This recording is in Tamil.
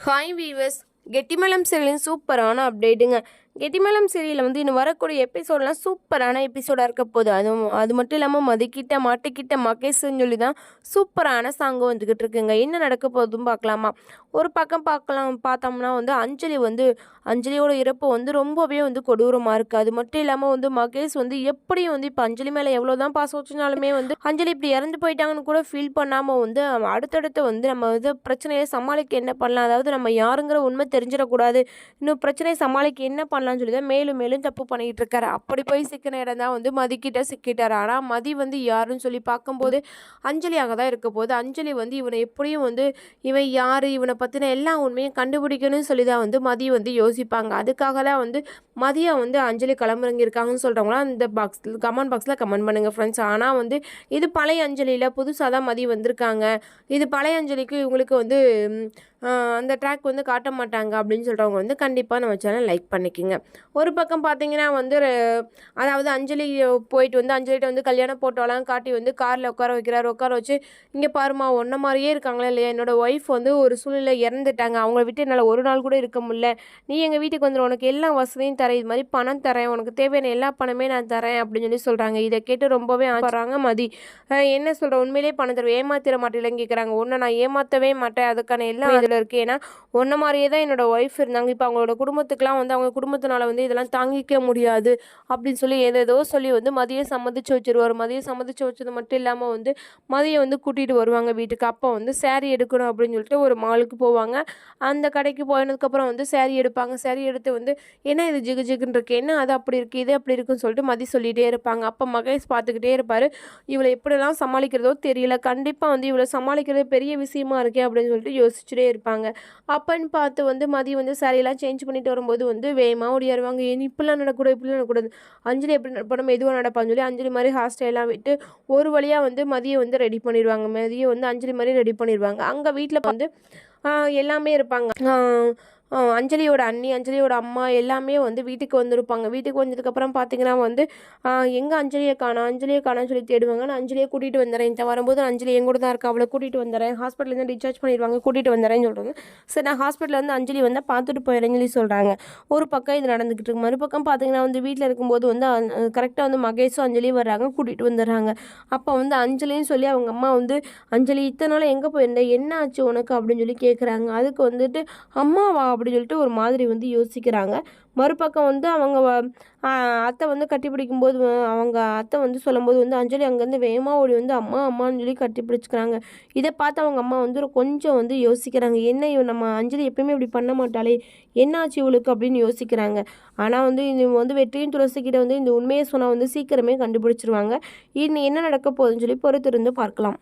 ஹாய் வீவர்ஸ் கெட்டிமலம் செல்லின் சூப்பரான அப்டேட்டுங்க கெட்டிமலம் சீரியலில் வந்து இன்னும் வரக்கூடிய எபிசோட்லாம் சூப்பரான எபிசோடாக இருக்க போகுது. அதுவும் அது மட்டும் இல்லாமல் மதுக்கிட்ட மாட்டுக்கிட்ட மகேஷ்னு சொல்லி தான் சூப்பரான சாங்கு வந்துக்கிட்டு இருக்குங்க. என்ன நடக்க போகுதுன்னு பார்க்கலாமா? ஒரு பக்கம் பார்க்கலாம் பார்த்தோம்னா வந்து அஞ்சலி வந்து அஞ்சலியோட இறப்பு வந்து ரொம்பவே வந்து கொடூரமாக இருக்குது அது மட்டும் இல்லாமல் வந்து மகேஷ் வந்து எப்படியும் வந்து இப்போ அஞ்சலி மேலே எவ்வளோ தான் பாசம் வச்சுனாலுமே வந்து அஞ்சலி இப்படி இறந்து போயிட்டாங்கன்னு கூட ஃபீல் பண்ணாமல் வந்து அடுத்தடுத்து வந்து நம்ம வந்து பிரச்சனையை சமாளிக்க என்ன பண்ணலாம்? அதாவது நம்ம யாருங்கிற உண்மை தெரிஞ்சிடக்கூடாது. இன்னும் பிரச்சனையை சமாளிக்க என்ன பண்ணலாம்னு சொல்லி தான் மேலும் மேலும் தப்பு பண்ணிகிட்டு இருக்காரு. அப்படி போய் சிக்கின இடம் தான் வந்து மதிக்கிட்ட சிக்கிட்டார். ஆனால் மதி வந்து யாருன்னு சொல்லி பார்க்கும்போது அஞ்சலியாக தான் இருக்க போது அஞ்சலி வந்து இவனை எப்படியும் வந்து இவன் யார் இவனை பற்றின எல்லா உண்மையும் கண்டுபிடிக்கணும்னு சொல்லி தான் வந்து மதி வந்து யோசிப்பாங்க. அதுக்காக தான் வந்து மதியம் வந்து அஞ்சலி கிளம்புறங்கிருக்காங்கன்னு சொல்கிறவங்களாம் இந்த பாக்ஸ் கமெண்ட் பாக்ஸில் கமெண்ட் பண்ணுங்கள் ஃப்ரெண்ட்ஸ் ஆனால் வந்து இது பழைய அஞ்சலியில் புதுசாக தான் மதி வந்திருக்காங்க. இது பழைய அஞ்சலிக்கு இவங்களுக்கு வந்து அந்த ட்ராக் வந்து காட்ட மாட்டாங்க அப்படின்னு சொல்கிறவங்க வந்து கண்டிப்பாக நம்ம சேனல் லைக் பண்ணிக்கோங்க. ஒரு பக்கம் பார்த்தீங்கன்னா வந்து அதாவது அஞ்சலி போயிட்டு வந்து அஞ்சலிட்ட வந்து கல்யாண போட்டோலாம் காட்டி வந்து காரில் உட்கார வைக்கிறார். உட்கார வச்சு இங்கே பாருமா ஒன்றை மாதிரியே இருக்காங்களா இல்லையா? என்னோட ஒய்ஃப் வந்து ஒரு சூழ்நிலை இறந்துட்டாங்க. அவங்கள விட்டு என்னால் ஒரு நாள் கூட இருக்க முடியல. நீ எங்கள் வீட்டுக்கு வந்துடும் உனக்கு எல்லா வசதியும் தரேன். இது மாதிரி பணம் தரேன். உனக்கு தேவையான எல்லா பணமே நான் தரேன் அப்படின்னு சொல்லி சொல்கிறாங்க இதை கேட்டு ரொம்பவே ஆடுறாங்க மதி. என்ன சொல்கிற உண்மையிலே பணம் தருவேன் ஏமாத்திர மாட்டேலன்னு கேட்குறாங்க ஒன்று நான் ஏமாற்றவே மாட்டேன். அதுக்கான எல்லா இதில் இருக்குது ஏன்னா ஒன்றை மாதிரியே தான் என்னோட ஒய்ஃப் இருந்தாங்க. இப்போ அவங்களோட குடும்பத்துக்குலாம் வந்து அவங்க குடும்பத்தினால வந்து இதெல்லாம் தாங்கிக்க முடியாது அப்படின்னு சொல்லி ஏதேதோ சொல்லி வந்து மதியம் சம்மதிச்சு வச்சிருவார். மதியம் சம்மதிச்சு வச்சது மட்டும் இல்லாமல் வந்து மதியம் வந்து கூட்டிகிட்டு வருவாங்க வீட்டுக்கு. அப்போ வந்து சேரீ எடுக்கணும் அப்படின்னு சொல்லிட்டு ஒரு மாலுக்கு போவாங்க. அந்த கடைக்கு போனதுக்கப்புறம் வந்து சேரீ எடுப்பாங்க. சேரீ எடுத்து வந்து என்ன இது ஜிகு ஜிகுன்னு என்ன அது அப்படி இருக்குது இது அப்படி இருக்குன்னு சொல்லிட்டு மதி சொல்லிகிட்டே இருப்பாங்க. அப்போ மகேஷ் பார்த்துக்கிட்டே இருப்பார். இவளை எப்படிலாம் சமாளிக்கிறதோ தெரியல. கண்டிப்பாக வந்து இவளை சமாளிக்கிறது பெரிய விஷயமா இருக்கே அப்படின்னு சொல்லிட்டு யோசிச்சுட்டே இருப்பாங்க அப்பன்னு பார்த்து வந்து மதியம் வந்து சாரியெல்லாம் சேஞ்ச் பண்ணிட்டு வரும்போது வந்து வேகமாக ஓடியாருவாங்க. ஏன் இப்படிலாம் நடக்கூடாது இப்படிலாம் நடக்கூடாது. அஞ்சலி எப்படி நடப்பா எதுவாக நடப்பான்னு சொல்லி அஞ்சலி மாதிரி ஹேர் விட்டு ஒரு வழியாக வந்து மதியம் வந்து ரெடி பண்ணிடுவாங்க மதியம் வந்து அஞ்சலி மாதிரி ரெடி பண்ணிடுவாங்க அங்கே வீட்டில் வந்து எல்லாமே இருப்பாங்க. அஞ்சலியோட அண்ணி அஞ்சலியோட அம்மா எல்லாமே வந்து வீட்டுக்கு வந்திருப்பாங்க. வீட்டுக்கு வந்ததுக்கப்புறம் பார்த்தீங்கன்னா வந்து எங்கே அஞ்சலியை காணோம்? அஞ்சலியை காணோம்னு சொல்லி தேடுவாங்க. நான் அஞ்சலியை கூட்டிகிட்டு வந்துடுறேன் இந்த வரும்போது அஞ்சலி எங்கூட தான் இருக்கா? அவளை கூட்டிகிட்டு வந்துடுறேன் ஹாஸ்பிட்டலேருந்து டிஸ்சார்ஜ் பண்ணிடுவாங்க. கூட்டிகிட்டு வந்துடுறேன்னு சொல்கிறாங்க சரி நான் ஹாஸ்பிட்டலில் வந்து அஞ்சலி வந்தால் பார்த்துட்டு போயிடுறேன்னு சொல்லி சொல்கிறாங்க ஒரு பக்கம் இது நடந்துக்கிட்டு இருக்கு. மறுபக்கம் பார்த்தீங்கன்னா வந்து வீட்டில் இருக்கும்போது வந்து கரெக்டாக வந்து மகேஷும் அஞ்சலியும் வர்றாங்க. கூட்டிகிட்டு வந்துடுறாங்க. அப்போ வந்து அஞ்சலின்னு சொல்லி அவங்க அம்மா வந்து அஞ்சலி இத்தனை நாள் எங்கே போயிருந்த? என்ன ஆச்சு உனக்கு? அப்படின்னு சொல்லி கேட்குறாங்க அதுக்கு வந்துட்டு அம்மாவா? அப்படின்னு சொல்லிட்டு ஒரு மாதிரி வந்து யோசிக்கிறாங்க. மறுபக்கம் வந்து அவங்க அத்தை வந்து கட்டி பிடிக்கும்போது அவங்க அத்தை வந்து சொல்லும்போது வந்து அஞ்சலி அங்கேருந்து வேகமாக ஓடி வந்து அம்மா அம்மான்னு சொல்லி கட்டி பிடிச்சிக்கிறாங்க. இதை பார்த்து அவங்க அம்மா வந்து கொஞ்சம் வந்து யோசிக்கிறாங்க. என்ன நம்ம அஞ்சலி எப்பயுமே இப்படி பண்ண மாட்டாளே என்னாச்சு இவளுக்கு? அப்படின்னு யோசிக்கிறாங்க. ஆனால் வந்து இது வந்து வெற்றியும் துளசிக்கிட்ட வந்து இந்த உண்மையை சொன்னால் வந்து சீக்கிரமே கண்டுபிடிச்சிருவாங்க. இன்னும் என்ன நடக்க போகுதுன்னு சொல்லி பொறுத்திருந்து பார்க்கலாம்.